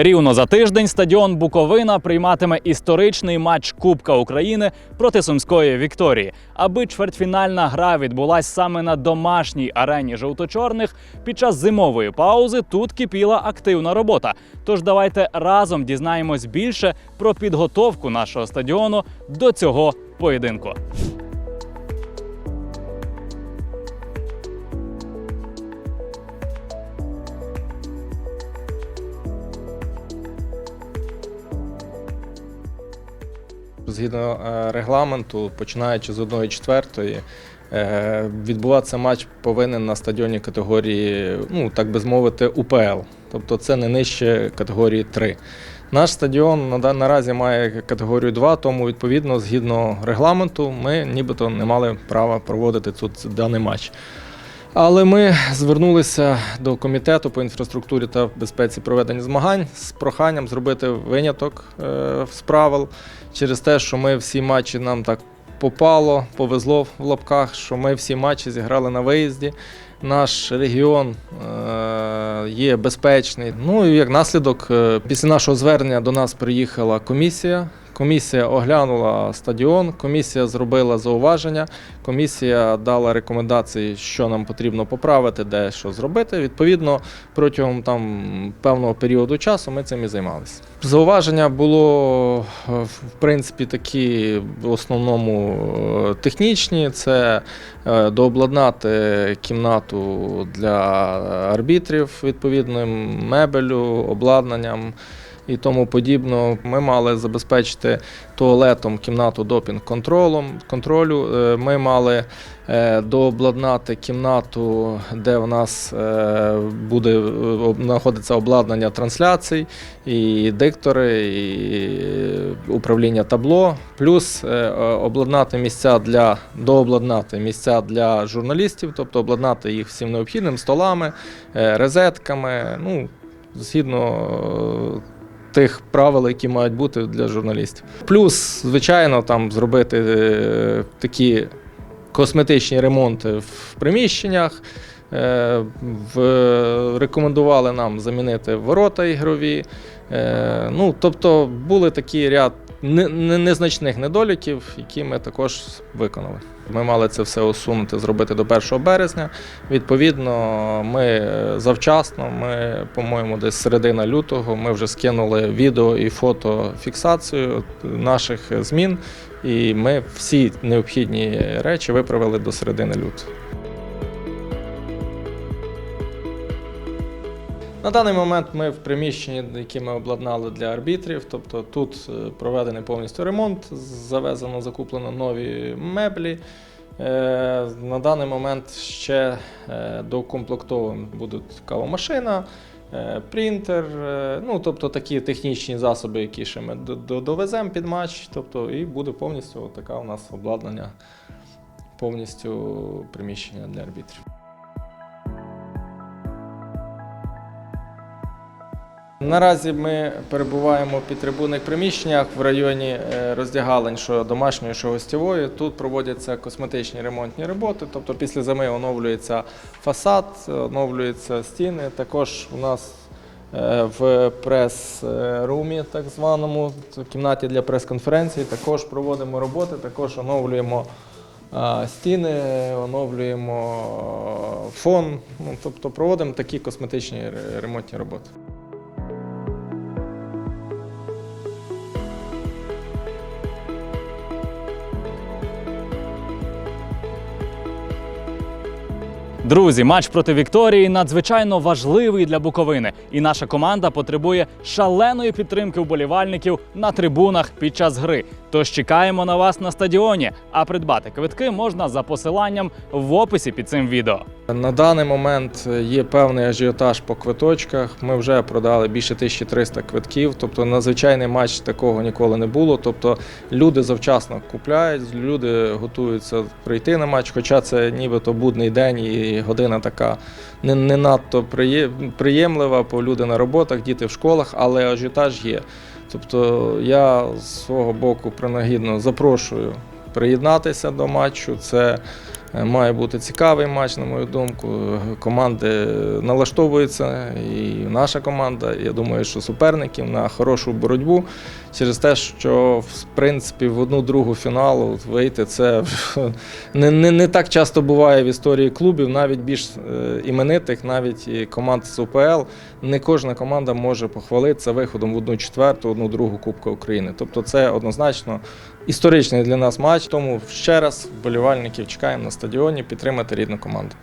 Рівно за тиждень стадіон Буковина прийматиме історичний матч Кубка України проти Сумської Вікторії. Аби чвертьфінальна гра відбулась саме на домашній арені жовто-чорних, під час зимової паузи тут кипіла активна робота. Тож давайте разом дізнаємось більше про підготовку нашого стадіону до цього поєдинку. Згідно е, регламенту, починаючи з 1-4, е, відбуватися матч повинен на стадіоні категорії, ну так би мовити, УПЛ. Тобто це не нижче категорії 3. Наш стадіон на- наразі має категорію 2, тому відповідно, згідно регламенту, ми нібито не мали права проводити тут даний матч. Але ми звернулися до комітету по інфраструктурі та безпеці проведення змагань з проханням зробити виняток е, з правил через те, що ми всі матчі нам так попало, повезло в лапках, що ми всі матчі зіграли на виїзді. Наш регіон е, є безпечний. Ну і як наслідок, е, після нашого звернення до нас приїхала комісія. Комісія оглянула стадіон, комісія зробила зауваження, комісія дала рекомендації, що нам потрібно поправити, де що зробити. Відповідно, протягом там певного періоду часу ми цим і займалися. Зауваження було е, в принципі такі в основному е, технічні. Це е, дообладнати кімнату для арбітрів відповідним мебелю, обладнанням і тому подібно. Ми мали забезпечити туалетом кімнату допінг контролем контролю. Е, Ми мали е, дообладнати кімнату, де в нас е, буде знаходиться обладнання трансляцій, і диктори, і управління табло, плюс обладнати місця для дообладнати місця для журналістів, тобто обладнати їх всім необхідним столами, розетками. Ну, згідно тих правил, які мають бути для журналістів. Плюс, звичайно, там зробити е, такі косметичні ремонти в приміщеннях. Е, в, рекомендували нам замінити ворота ігрові. Е, ну, тобто були такі ряд незначних недоліків, які ми також виконали. Ми мали це все усунути, зробити до 1 березня. Відповідно, ми е, завчасно, ми, по-моєму, десь середина лютого, ми вже скинули відео і фото фіксацію наших змін, і ми всі необхідні речі виправили до середини лютого. На даний момент ми в приміщенні, яке ми обладнали для арбітрів. Тобто тут е, проведений повністю ремонт, завезено, закуплено нові меблі. Е, На даний момент ще е, доукомплектовуємо буде кавомашина, принтер, ну тобто такі технічні засоби, які ще ми до- до- довеземо під матч. Тобто, і буде повністю така у нас обладнання, повністю приміщення для арбітрів. Наразі ми перебуваємо під трибунних приміщеннях в районі е, роздягалень, що домашньої, що гостєвої. Тут проводяться косметичні ремонтні роботи. Тобто після зими оновлюється фасад, оновлюються стіни. Також у нас е, в прес-румі, так званому, в кімнаті для прес-конференцій, також проводимо роботи, також оновлюємо стіни, оновлюємо фон. Ну, тобто проводимо такі косметичні ремонтні роботи. Друзі, матч проти Вікторії надзвичайно важливий для Буковини, і наша команда потребує шаленої підтримки вболівальників на трибунах під час гри. Тож чекаємо на вас на стадіоні. А придбати квитки можна за посиланням в описі під цим відео. На даний момент є певний ажіотаж по квиточках. Ми вже продали більше 1300 квитків. Тобто на звичайний матч такого ніколи не було. Тобто люди завчасно купляють, люди готуються прийти на матч, хоча це нібито будний день і година така не, не надто приємлива, бо люди на роботах, діти в школах, але ажіотаж є. Тобто я з свого боку принагідно запрошую приєднатися до матчу. Це Має бути цікавий матч, на мою думку. Команди налаштовуються, і наша команда. Я думаю, що суперників на хорошу боротьбу через те, що в принципі в одну другу фіналу вийти це не, не, не так часто буває в історії клубів, навіть більш е, іменитих, навіть і команд з УПЛ. Не кожна команда може похвалитися виходом в одну четверту, одну другу Кубка України. Тобто це однозначно історичний для нас матч. Тому ще раз вболівальників чекаємо на стадіоні підтримати рідну команду.